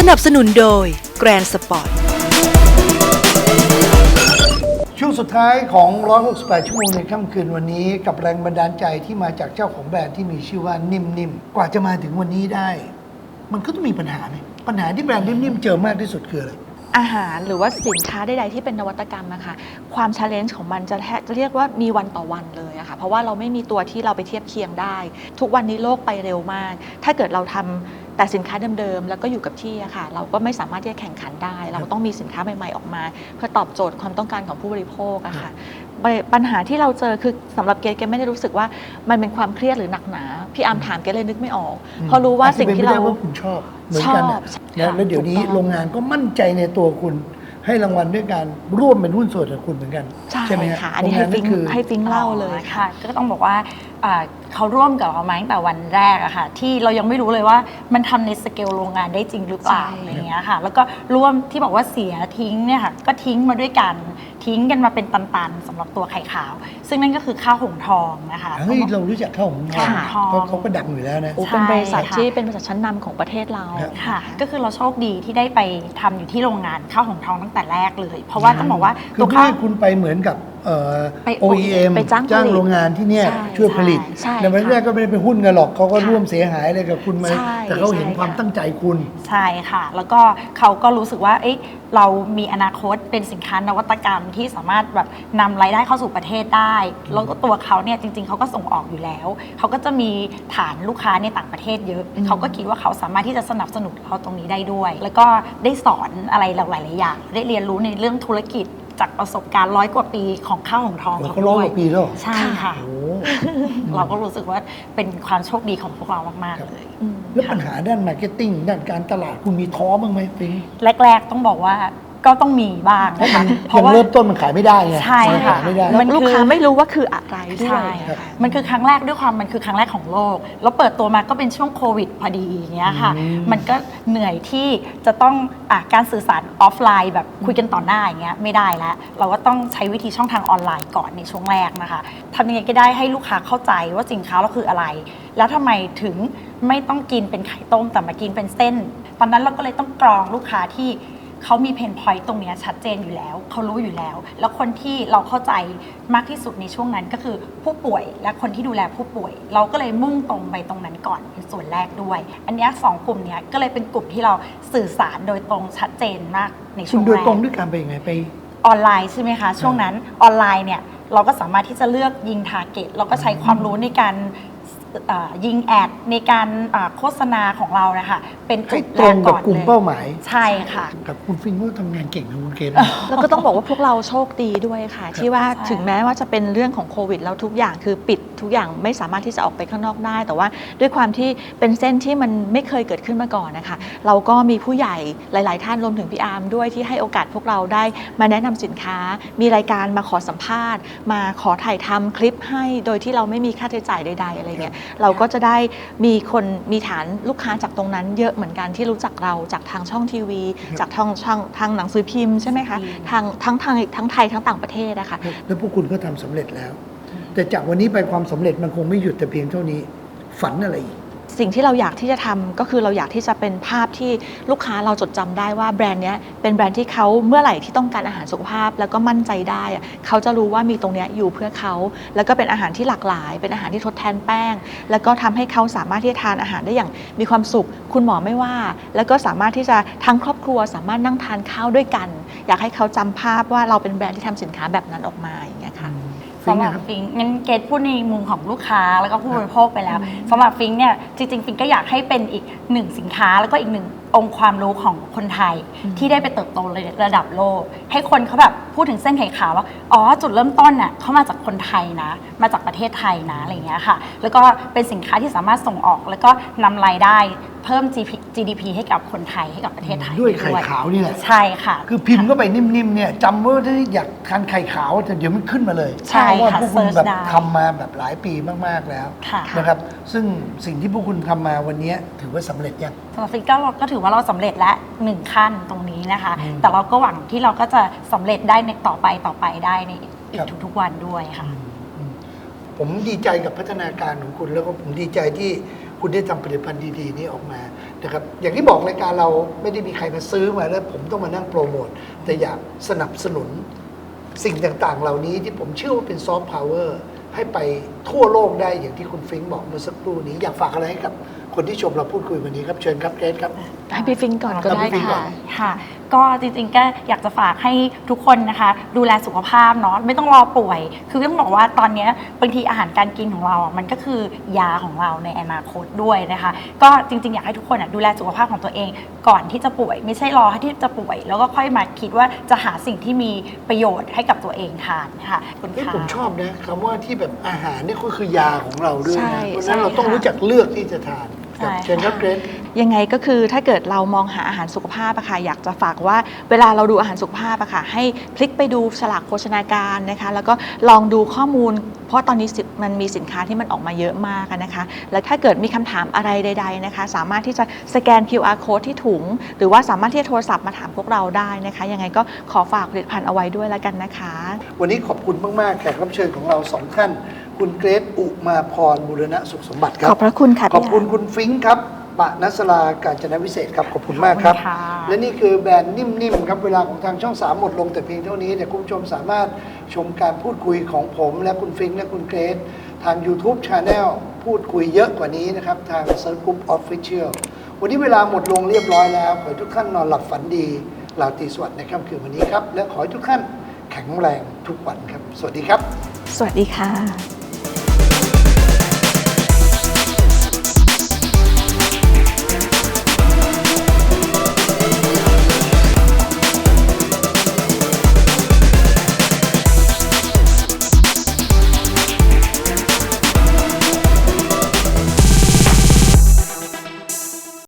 สนับสนุนโดย Grand Sport ช่วงสุดท้ายของ 168 ชั่วโมงในค่ำคืนวันนี้ กับแรงบันดาลใจที่มาจากเจ้าของแบรนด์ที่มีชื่อว่านิ่มๆกว่าจะมาถึงวันนี้ได้ มันก็ต้องมีปัญหาไหมปัญหาที่แบรนด์นิ่มๆเจอมากที่สุดคืออะไรอาหารหรือว่าสินค้าใดๆที่เป็นนวัตกรรมอะค่ะความช l เลนจ์ของมันจะแทจะเรียกว่ามีวันต่อวันเลยอะค่ะเพราะว่าเราไม่มีตัวที่เราไปเทียบเคียงได้ ทุกวันนี้โลกไปเร็วมาก ถ้าเกิดเราทำ แต่สินค้าเดิมๆแล้วก็อยู่กับที่อะค่ะ เราก็ไม่สามารถที่จะแข่งขันได้ เราต้องมีสินค้าใหม่ๆออกมา เพื่อตอบโจทย์ความต้องการของผู้บริโภคอะค่ะปัญหาที่เราเจอคือสำหรับเกดเกดไม่ได้รู้สึกว่ามันเป็นความเครียดหรือหนักหนา พี่อาร์มถามเกดเลยนึกไม่ออก เพราะรู้ว่าสิ่งที่เราอจจะป็นไปได้ว่าคุณชอบเหมือนกันชอนะบแล้วค่ะแล้วเดี๋ยวนี้ถูกต้องโรงงานก็มั่นใจในตัวคุณให้รางวัลด้วยการร่วมเป็นหุ้นส่วนกับคุณเหมือนกัน ใช่ไหมฮค่ะอันนี้ให้โรงงาฟิงคือให้ฟิงเล่าเลยค่ะ ก็ต้องบอกว่าอ่า เขาร่วมกับเรามาตั้งแต่วันแรกอะค่ะ ที่เรายังไม่รู้เลยว่ามันทำในสเกลโรงงานได้จริงหรือเปล่าใช่อะไรอย่างเงี้ยค่ะ แล้วก็ร่วมที่บอกว่าเสียทิ้งเนี่ยค่ะ ก็ทิ้งมาด้วยกันทิ้งกันมาเป็นตันๆสำหรับตัวไข่ขาว ซึ่งนั่นก็คือข้าวหงทองนะคะเฮ้ยเรารู้จักข้าวหอมทองค่ะเพราะเขาก็ดังอยู่แล้วนะโอ้เป็นบริษัทใช่ค่ะที่เป็นบริษัทชั้นนำของประเทศเราครับค่ะ ก็คือเราโชคดีที่ได้ไปทำอยู่ที่โรงงานข้าวหงทองตั้งแต่แรกเลย เพราะว่าต้องบอกว่าคืตัอวเพื่อข้าวให้คุณไปเหมือนกับเอ่อ ไป OEM ไปจ้างผลิตโรงงานที่เนี่ยใช่ช่วยผลิตใช่ในวันแรกก็ไม่ได้ไปหุ้นกันหรอกเขาก็ค่ะร่วมเสียหายอะไรกับคุณมาใช่แต่เขาเห็นใช่ความค่ะ ตั้งใจคุณ ใช่ค่ะ แล้วก็เขาก็รู้สึกว่า เอ๊ะเรามีอนาคตเป็นสินค้านวัตกรรมที่สามารถแบบนำรายได้เข้าสู่ประเทศได้ แล้วก็ตัวเขาเนี่ยจริง ๆเขาก็ส่งออกอยู่แล้ว เขาก็จะมีฐานลูกค้าในต่างประเทศเยอะ อืม เขาก็คิดว่าเขาสามารถที่จะสนับสนุนเราตรงนี้ได้ด้วย แล้วก็ได้สอนอะไรหลายๆอย่าง ได้เรียนรู้ในเรื่องธุรกิจ จากประสบการณ์ร้อยกว่าปีของข้าวของทองเราก็ร้อยกว่าปีแล้วเหรอใช่ค่ะ โอ้เราก็รู้สึกว่าเป็นความโชคดีของพวกเรามากครับๆเลยอืมแล้วปัญหาด้านมาร์เก็ตติ้งด้านการตลาดคุณมีท้อบ้างไหมฟิง แรก ๆ ต้องบอกว่า ก็ต้องมีบ้างเพราะนะคะมันเพราะยังว่า เริ่มต้นมันขายไม่ได้ไงใช่มันค่ะ ขายไม่ได้แล้วมันคือ ลูกค้าไม่รู้ว่าคืออะไรด้วย ใช่ค่ะมันคือครั้งแรกด้วยความมันคือครั้งแรกของโลก แล้วเปิดตัวมาก็เป็นช่วงโควิดพอดีอย่างเงี้ยค่ะ อืม มันก็เหนื่อยที่จะต้องอะการสื่อสารออฟไลน์แบบคุยกันต่อหน้าอย่างเงี้ยไม่ได้แล้ว เราก็ต้องใช้วิธีช่องทางออนไลน์ก่อนในช่วงแรกนะคะทำยังไงก็ได้ให้ลูกค้าเข้าใจว่าสินค้าเราคืออะไร แล้วทำไมถึงไม่ต้องกินเป็นไข่ต้มแต่มากินเป็นเส้น ตอนนั้นเราก็เลยต้องกรองลูกค้าที่ เขามีเพนพอยต์ตรงเนี้ยชัดเจนอยู่แล้ว เขารู้อยู่แล้ว แล้วคนที่เราเข้าใจมากที่สุดในช่วงนั้นก็คือผู้ป่วยและคนที่ดูแลผู้ป่วย เราก็เลยมุ่งตรงไปตรงนั้นก่อนเป็นส่วนแรกด้วย อันเนี้ยสองกลุ่มเนี้ยก็เลยเป็นกลุ่มที่เราสื่อสารโดยตรงชัดเจนมากในคุช่วณงโดยแรกตรงด้วยการไปยังไงไปออนไลน์ใช่ไหมคะช่วงนั้นออนไลน์เนี่ยเราก็สามารถที่จะเลือกยิงทาร์เก็ตเราก็ใช้ความรู้ในการเอ่อ ยิงแอดในการอ่าโฆษณาของเรานะคะเป็นจุให้ดตรงกับแอนกลุ่มเลยเป้าหมาย ใช่ค่ะ กับคุณฟิงก็ทำงานเก่งนะคุณเกณฑ์ แล้วก็ต้องบอกว่าพวกเราโชคดีด้วยค่ะ ที่ว่าใช่ถึงแม้ว่าจะเป็นเรื่องของโควิดแล้วทุกอย่างคือปิด ทุกอย่างไม่สามารถที่จะออกไปข้างนอกได้ แต่ว่าด้วยความที่เป็นเส้นที่มันไม่เคยเกิดขึ้นมาก่อนนะคะ เราก็มีผู้ใหญ่หลาย ๆ ท่านรวมถึงพี่อาร์มด้วยที่ให้โอกาสพวกเราได้มาแนะนำสินค้า มีรายการมาขอสัมภาษณ์ มาขอถ่ายทำคลิปให้โดยที่เราไม่มีค่าใช้จ่ายใด ๆ อะไรเงี้ยเราก็จะได้มีคนมีฐานลูกค้าจากตรงนั้น เยอะเหมือนกันที่รู้จักเราจากทางช่องทีวี จากทางช่องทางหนังสือพิมพ์ใช่ไหมคะอืมทางทั้งทางทั้งไทยทั้งต่างประเทศนะคะแล้วพวกคุณก็ทำสำเร็จแล้ว แต่จากวันนี้ไปความสำเร็จมันคงไม่หยุดแต่เพียงเท่านี้ ฝันอะไรอีกสิ่งที่เราอยากที่จะทำก็คือเราอยากที่จะเป็นภาพที่ลูกค้าเราจดจำได้ว่าแบรนด์นี้เป็นแบรนด์ที่เขาเมื่อไหร่ที่ต้องการอาหารสุขภาพ แล้วก็มั่นใจได้ เขาจะรู้ว่ามีตรงนี้อยู่เพื่อเขา แล้วก็เป็นอาหารที่หลากหลาย เป็นอาหารที่ทดแทนแป้ง แล้วก็ทำให้เขาสามารถที่จะทานอาหารได้อย่างมีความสุข คุณหมอไม่ว่า แล้วก็สามารถที่จะทั้งครอบครัวสามารถนั่งทานข้าวด้วยกัน อยากให้เขาจำภาพว่าเราเป็นแบรนด์ที่ทำสินค้าแบบนั้นออกมาอย่างเงี้ย ฟิงสำหนะรับครับ ฟิงงั้นเกดพูดในมุมของลูกค้าแล้วก็ผู้บริโภคไปแล้วสำหรับฟิงเนี่ยจริงๆฟิงก็อยากให้เป็นอีกหนึ่งสินค้าแล้วก็อีกหนึ่งองค์ความรู้ของคนไทยที่ได้ไปเติบโตในระดับโลก ให้คนเขาแบบพูดถึงเส้นไข่ขาวว่าอ๋อจุดเริ่มต้นน่ะเขามาจากคนไทยนะ มาจากประเทศไทยนะอะไรอย่างเงี้ยค่ะ แล้วก็เป็นสินค้าที่สามารถส่งออก แล้วก็นำรายได้เพิ่ม GP GDP ให้กับคนไทยให้กับประเทศไทยด้วยไข่ขาวนี่แหละใช่ค่ะ คือพิมพ์ก็ไปนิ่มๆเนี่ยจำว่าถ้าอยากทานไข่ขาวแต่เดี๋ยวมันขึ้นมาเลยใช่เพราะว่าค่ะพวกคุณ search แบบได้ทำมาแบบหลายปีมากๆแล้วค่ะนะครับซึ่งสิ่งที่พวกคุณทำมาวันนี้ถือว่าสำเร็จยังสำหรับฟิกก็เราก็ถือว่าเราสำเร็จแล้วหนึ่งขั้นตรงนี้นะคะอืมแต่เราก็หวังที่เราก็จะสำเร็จได้ในต่อไปต่อไปได้ในอีครักบทุกๆวันด้วยค่ะ ผมดีใจกับพัฒนาการของคุณ แล้วก็ผมดีใจที่คุณได้ทำผลิตภัณฑ์ดีๆ นี้ออกมานะครับอย่างที่บอกรายการเราไม่ได้มีใครมาซื้อมาแล้ว ผมต้องมานั่งโปรโมทแต่อยากสนับสนุนสิ่งต่างๆ เหล่านี้ที่ผมเชื่อว่าเป็นซอฟต์พาวเวอร์ให้ไปทั่วโลกได้อย่างที่คุณฟิงค์บอกเมื่อสักครู่นี้ อยากฝากอะไรให้กับ คนที่ชมเราพูดคุยวันนี้ครับเชิญครับเกรซครับ ให้พี่ฟิงก่อนก็ครับได้พี่ฟิงก่อค่ะ น ค่ะ ก็จริงๆก็อยากจะฝากให้ทุกคนนะคะ ดูแลสุขภาพเนาะไม่ต้องรอป่วย คือต้องบอกว่าตอนเนี้ยบางทีอาหารการกินของเราอะมันก็คือยาของเราในอนาคตด้วยนะคะ ก็จริงๆ อยากให้ทุกคนอะดูแลสุขภาพของตัวเอง ก่อนที่จะป่วย ไม่ใช่รอให้ที่จะป่วย แล้วก็ค่อยมาคิดว่าจะหาสิ่งที่มีประโยชน์ให้กับตัวเองทานค่ะขอบคุณเฮ้ยค่ะ ผมชอบนะคำว่าที่แบบอาหารนี่ก็คือยาของเราด้วยใช่นะเพราะฉะใช่นั้นเราต้องค่ะ รู้จักเลือกที่จะทานครับใช่ เชิญครับเกรซยังไงก็คือถ้าเกิดเรามองหาอาหารสุขภาพอะค่ะอยากจะฝากว่าเวลาเราดูอาหารสุขภาพอะค่ะให้พลิกไปดูฉลากโภชนาการนะคะ แล้วก็ลองดูข้อมูล เพราะตอนนี้สิมันมีสินค้าที่มันออกมาเยอะมากอะนะคะ แล้วถ้าเกิดมีคำถามอะไรใด ๆนะคะ สามารถที่จะสแกน QR code ที่ถุง หรือว่าสามารถที่จะโทรศัพท์มาถามพวกเราได้นะคะ ยังไงก็ขอฝากผลิตภัณฑ์เอาไว้ด้วยแล้วกันนะคะ วันนี้ขอบคุณมากๆแขกรับเชิญของเราสองท่าน คุณเกรซอุมาพรบุรณะสุขสมบัติครับขอบพระคุณค่ะขอบคุณพี่อาคุณฟิงค์ครับปะนัสลาการจนวิเศษครับ ขอบคุณมากครับ ขอบคุณค่ะ และนี่คือแบรนด์นิ่มๆครับเวลาของทางช่อง 3 หมดลงแต่เพียงเท่านี้แต่คุณผู้ชมสามารถชมการพูดคุยของผม และคุณฟิงค์และคุณเกรซทาง YouTube Channel พูดคุยเยอะกว่านี้นะครับ ทาง c i r c l e Group Official วันนี้เวลาหมดลงเรียบร้อยแล้ว ขอให้ทุกท่านนอนหลับฝันดีลาตรีสวัสดิ์ในค่ำคืนวันนี้ครับและขอให้ทุกท่านแข็งแรงทุกวันครับ สวัสดีครับ สวัสดีค่ะ